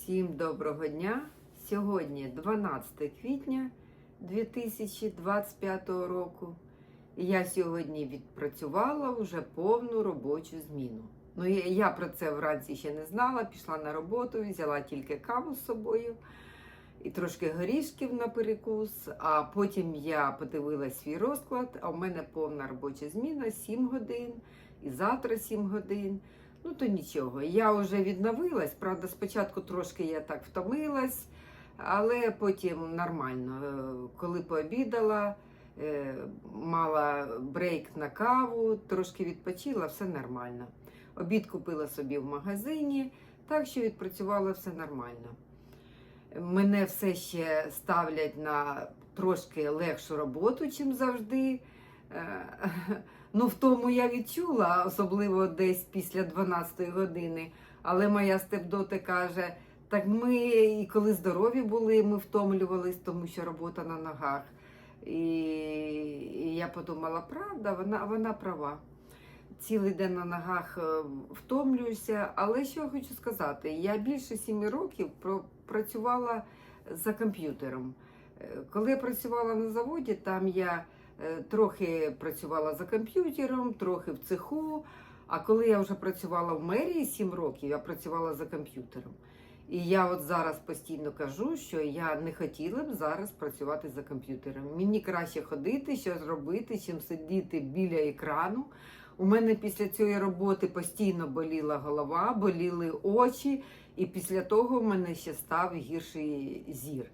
Всім доброго дня! Сьогодні 12 квітня 2025 року. І я сьогодні відпрацювала вже повну робочу зміну. Ну, я, про це вранці ще не знала, пішла на роботу, взяла тільки каву з собою і трошки горішків на перекус. А потім я подивилась свій розклад, а в мене повна робоча зміна 7 годин, і завтра 7 годин. Ну, то нічого. Я вже відновилась. Правда, спочатку трошки я так втомилась, але потім нормально. Е, Коли пообідала, е, мала брейк на каву, трошки відпочила, все нормально. Обід купила собі в магазині, так що відпрацювала все нормально. Мене все ще ставлять на трошки легшу роботу, чим завжди. Ну, в тому я відчула, особливо десь після 12-ї години. Але моя степдота каже: так ми і коли здорові були, ми втомлювались, тому що робота на ногах. І, і я подумала, правда, вона, вона права. Цілий день на ногах е, втомлююся. Але що я хочу сказати, я більше сіми років працювала за комп'ютером. Е, Коли я працювала на заводі, там я трохи працювала за комп'ютером, трохи в цеху. А коли я вже працювала в мерії 7 років, я працювала за комп'ютером. І я от зараз постійно кажу, що я не хотіла б зараз працювати за комп'ютером. Мені краще ходити, щось робити, чим сидіти біля екрану. У мене після цієї роботи постійно боліла голова, боліли очі, і після того в мене ще став гірший зір.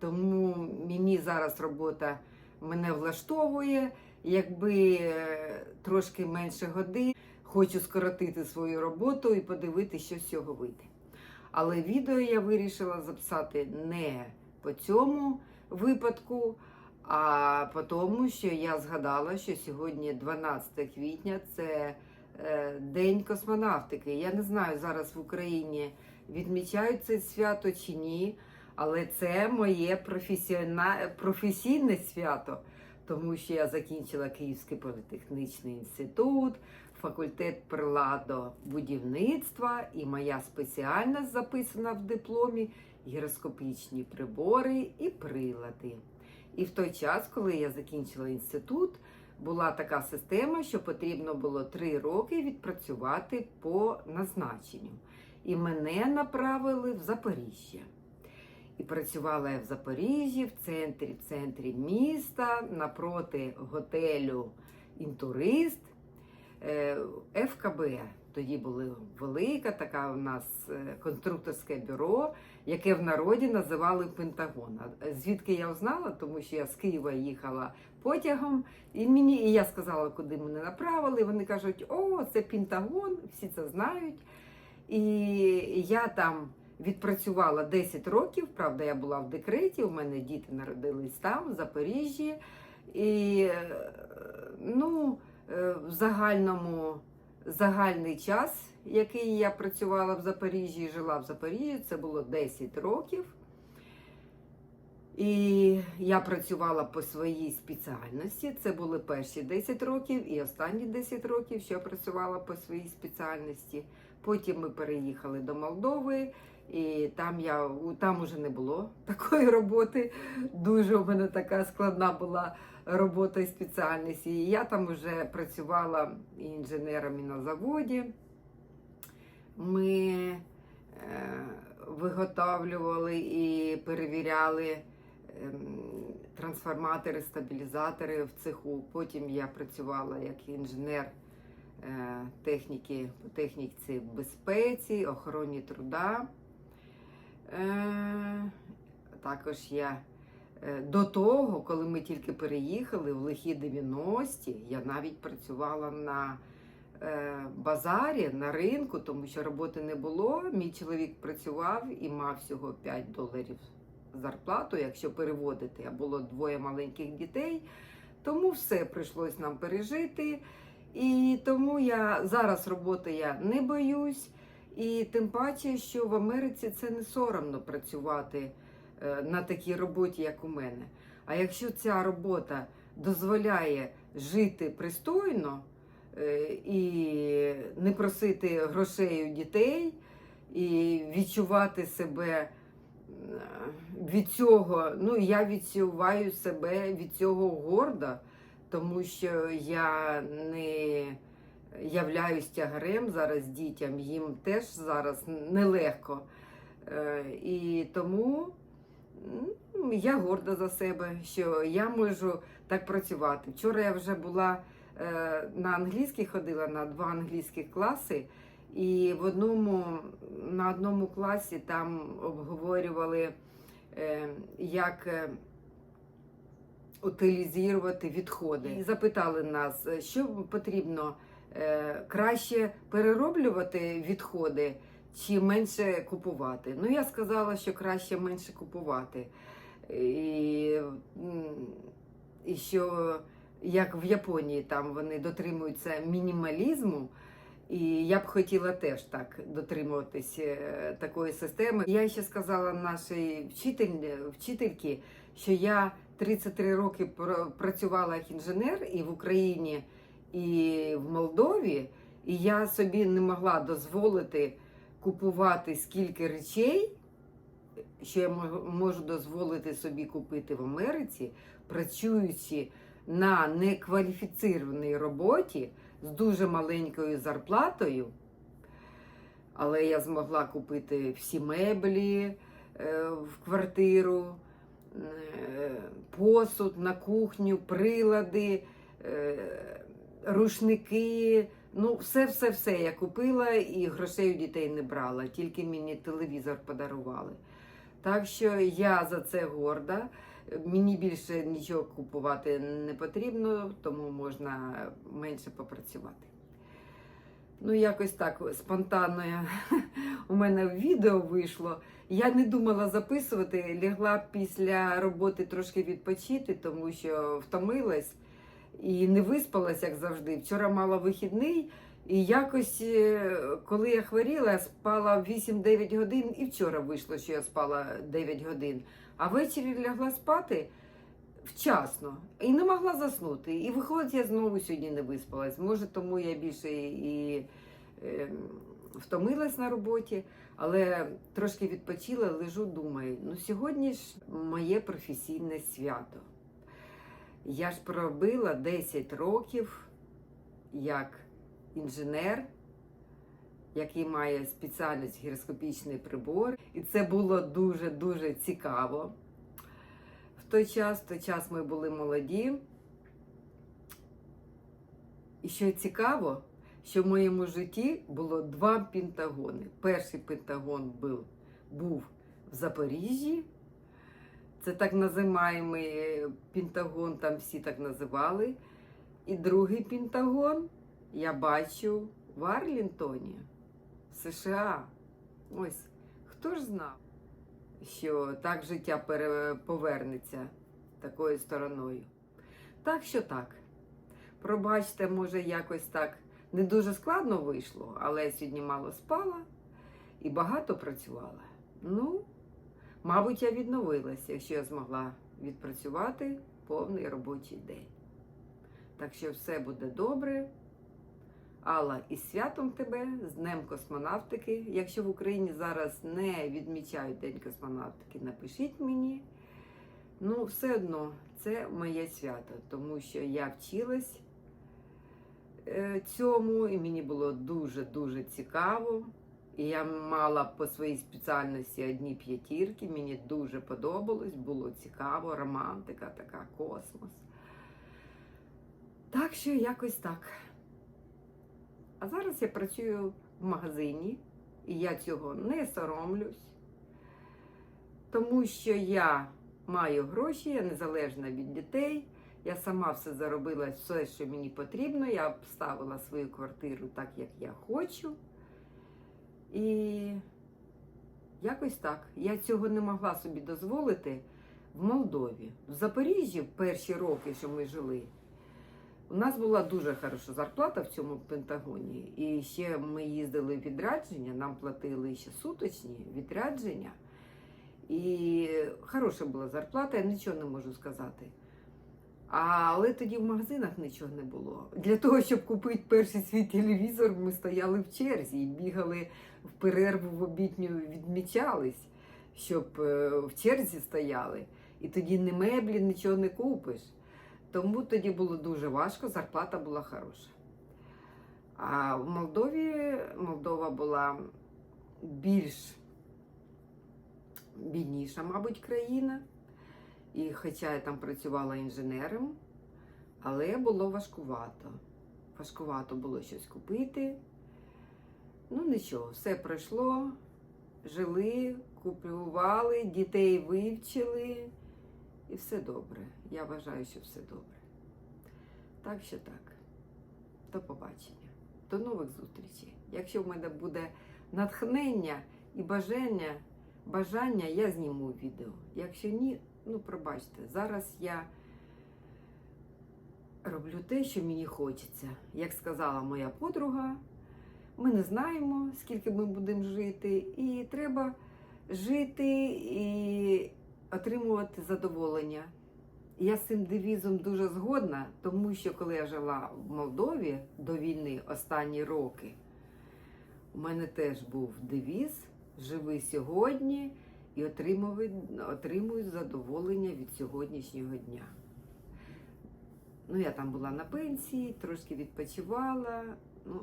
Тому мені зараз робота мене влаштовує. Якби е, трошки менше годин, хочу скоротити свою роботу і подивитися, що з цього вийде. Але відео я вирішила записати не по цьому випадку, а по тому, що я згадала, що сьогодні 12 квітня це е, День космонавтики. Я не знаю, зараз в Україні відмічають це свято чи ні, але це моє професійне свято, тому що я закінчила Київський політехнічний інститут, факультет приладобудівництва, і моя спеціальність записана в дипломі гіроскопічні прибори і прилади. І в той час, коли я закінчила інститут, була така система, що потрібно було три роки відпрацювати по назначенню. І мене направили в Запоріжжя. І працювала я в Запоріжжі, в центрі, в центрі міста, напроти готелю Інтурист, е, ФКБ. Тоді була велика така у нас е, конструкторське бюро, яке в народі називали Пентагон. Звідки я узнала, тому що я з Києва їхала потягом, і мені і я сказала, куди мене направили. Вони кажуть, о, це Пентагон, всі це знають. І я там відпрацювала 10 років. Правда, я була в декреті, у мене діти народились там, в Запоріжжі. І е, ну, е, в загальному загальний час, який я працювала в Запоріжжі і жила в Запоріжжі, це було 10 років. І я працювала по своїй спеціальності. Це були перші 10 років і останні 10 років, що я працювала по своїй спеціальності. Потім ми переїхали до Молдови, і там я там уже не було такої роботи. Дуже у мене така складна була робота і спеціальність. І я там вже працювала інженером і на заводі. Ми е, виготовлювали і перевіряли ем, трансформатори, стабілізатори в цеху. Потім я працювала як інженер е, техніки по техніці безпеці, охороні труда. Е, Також я е, до того, коли ми тільки переїхали в лихі 90-ті, я навіть працювала на е, базарі, на ринку, тому що роботи не було. Мій чоловік працював і мав всього 5 доларів зарплату, якщо переводити, а було двоє маленьких дітей. Тому все прийшлось нам пережити. І тому я зараз роботи я не боюсь. І тим паче, що в Америці це не соромно працювати е, на такій роботі, як у мене. А якщо ця робота дозволяє жити пристойно е, і не просити грошей у дітей, і відчувати себе е, від цього. Ну, я відчуваю себе від цього гордо, тому що я не являюсь тягарем зараз дітям, їм теж зараз нелегко. Е, І тому я горда за себе, що я можу так працювати. Вчора я вже була е, на англійський, ходила на два англійські класи, і в одному, на одному класі там обговорювали, е, як утилізувати відходи. І запитали нас, що потрібно краще перероблювати відходи чи менше купувати. Ну, я сказала, що краще менше купувати. І, і що як в Японії там вони дотримуються мінімалізму. І я б хотіла теж так дотримуватись е, такої системи. Я ще сказала нашій вчитель, вчительці, що я 33 роки пр- працювала як інженер і в Україні, і в Молдові, і я собі не могла дозволити купувати скільки речей, що я можу дозволити собі купити в Америці, працюючи на некваліфіцірованій роботі з дуже маленькою зарплатою. Але я змогла купити всі меблі е, в квартиру, е, посуд на кухню, прилади, е, рушники. Ну, все-все-все я купила і грошей у дітей не брала, тільки мені телевізор подарували. Так що я за це горда. Мені більше нічого купувати не потрібно, тому можна менше попрацювати. Ну, якось так спонтанно у мене відео вийшло. Я не думала записувати, лягла після роботи трошки відпочити, тому що втомилась і не виспалась, як завжди. Вчора мала вихідний, і якось, е, коли я хворіла, я спала 8-9 годин, і вчора вийшло, що я спала 9 годин. А ввечері лягла спати вчасно і не могла заснути. І виходить, я знову сьогодні не виспалась. Може, тому я більше і е, втомилась на роботі, але трошки відпочила, лежу, думаю, ну сьогодні ж моє професійне свято. Я ж пробила 10 років як інженер, який має спеціальність гіроскопічний прибор. І це було дуже-дуже цікаво. В той час, в той час ми були молоді. І що цікаво, що в моєму житті було два пентагони. Перший пентагон був, був в Запоріжжі. Це так називаємо Пентагон, там всі так називали. І другий Пентагон я бачу в Арлінтоні, в США. Ось хто ж знав, що так життя повернеться такою стороною. Так що так. Пробачте, може, якось так не дуже складно вийшло, але я сьогодні мало спала і багато працювала. Ну, мабуть, я відновилася, якщо я змогла відпрацювати повний робочий день. Так що все буде добре. Алла, із святом тебе, з Днем космонавтики. Якщо в Україні зараз не відмічають День космонавтики, напишіть мені. Ну, все одно, це моє свято, тому що я вчилась е, цьому, і мені було дуже-дуже цікаво. І я мала по своїй спеціальності одні п'ятірки, мені дуже подобалось, було цікаво, романтика, така космос. Так що якось так. А зараз я працюю в магазині, і я цього не соромлюсь, тому що я маю гроші, я незалежна від дітей. Я сама все заробила, все, що мені потрібно. Я обставила свою квартиру так, як я хочу. І якось так. Я цього не могла собі дозволити в Молдові. В Запоріжжі в перші роки, що ми жили, у нас була дуже хороша зарплата в цьому Пентагоні. І ще ми їздили в відрядження, нам платили ще суточні відрядження. І хороша була зарплата, я нічого не можу сказати. Але тоді в магазинах нічого не було. Для того, щоб купити перший свій телевізор, ми стояли в черзі і бігали в перерву в обідню, відмічались, щоб е, в черзі стояли. І тоді ні меблі, нічого не купиш. Тому тоді було дуже важко, зарплата була хороша. А в Молдові Молдова була більш бідніша, мабуть, країна. І хоча я там працювала інженером, але було важкувато. Важкувато було щось купити. Ну нічого, все пройшло, жили, купували, дітей вивчили, і все добре. Я вважаю, що все добре. Так що так. До побачення. До нових зустрічей. Якщо в мене буде натхнення і бажання, бажання, я зніму відео. Якщо ні, ну пробачте, зараз я роблю те, що мені хочеться. Як сказала моя подруга, ми не знаємо, скільки ми будемо жити, і треба жити і отримувати задоволення. Я з цим девізом дуже згодна, тому що коли я жила в Молдові до війни останні роки, у мене теж був девіз Живи сьогодні і отримуй задоволення від сьогоднішнього дня. Ну, я там була на пенсії, трошки відпочивала. Ну,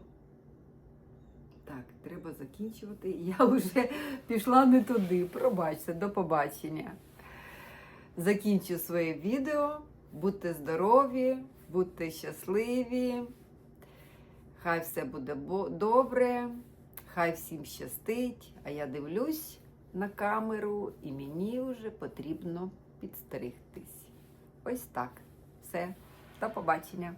так, треба закінчувати. Я вже пішла не туди. Пробачте, до побачення. Закінчу своє відео. Будьте здорові, будьте щасливі. Хай все буде добре, хай всім щастить. А я дивлюсь на камеру і мені вже потрібно підстригтись. Ось так. Все. До побачення.